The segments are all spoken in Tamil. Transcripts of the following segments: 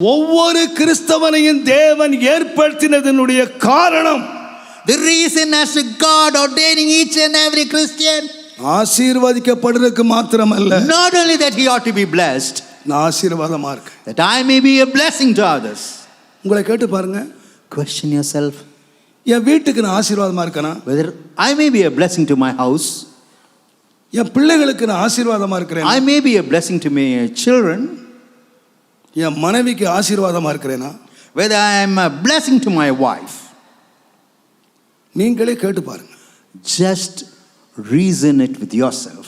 ஒவ்வொரு கிறிஸ்தவனையும் தேவன் ஏற்படுத்தினதனுடைய காரணம் The reason as to God ordaining each and every Christian, ஆசீர்வதிக்கப்படுறதுக்கு மாத்திரமல்ல not only that he ought to be blessed, நான் ஆசீர்வாதமா இருக்கேன் that I may be a blessing to others. உங்களை கேட்டு பாருங்க Question yourself என் வீட்டுக்கு நான் ஆசீர்வாதமா இருக்கேனா whether I may be a blessing to my house, என் பிள்ளைகளுக்கு நான் ஆசீர்வாதமா இருக்கிறேன் I may be a blessing to my children, என் மனைவிக்கு ஆசீர்வாதமா இருக்கிறேனா whether I am a blessing to my wife. நீங்களே கேட்டு பாருங்க Just reason it with yourself.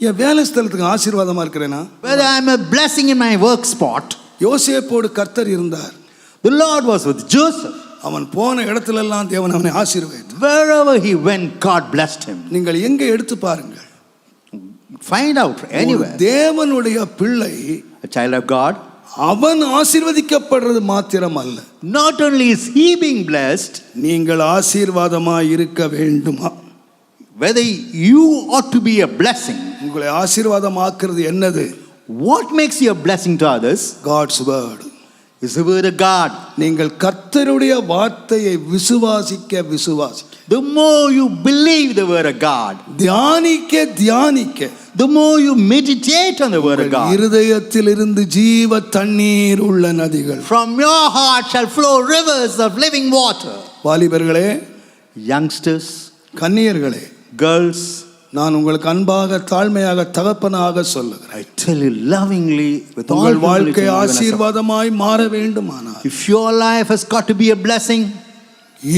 என் வேலை ஸ்தலத்துக்கு ஆசீர்வாதமா இருக்கிறேனா Whether I am a blessing in my work spot, யோசேப்போடு கர்த்தர் இருந்தார் the Lord was with Joseph. அவன் போன இடத்துல எல்லாம் தேவன் அவனை ஆசீர்வதித்தார் Wherever he went, God blessed him. நீங்கள் எங்க எடுத்து பாருங்க Find out anywhere. தேவனுடைய பிள்ளை A child of God, அவன் ஆசீர்வதிக்கப்படுறது மாத்திரம் அல்ல not only is he being blessed, நீங்கள் ஆசீர்வாதமா இருக்க வேண்டுமா whether you ought to be a blessing. உங்களை ஆசீர்வாதமாக்குறது என்னது What makes you a blessing to others God's word is the word of God. நீங்கள் கர்த்தருடைய வார்த்தையை விசுவாசிக்க விசுவாசிக்க The more you believe the word of God, தியானிக்க தியானிக்க the more you meditate on the word of God. இருதயத்தில் இருந்து ஜீவ தண்ணீர் உள்ள நதிகள் From your heart shall flow rivers of living water. வாலிபர்களே Youngsters, கன்னியர்களே girls, நான் உங்களுக்கு அன்பாக தாழ்மையாக தகப்பனாக சொல்லுகிறேன் I tell you lovingly with all உங்கள் வாழ்க்கை ஆசீர்வாதமாய் மாற வேண்டுமானால் If your life has got to be a blessing,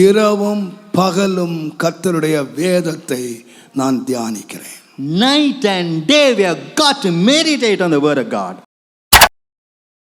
இரவும் பகலும் கர்த்தருடைய வேதத்தை நான் தியானிக்கிறேன் night and day we have got to meditate on the word of God.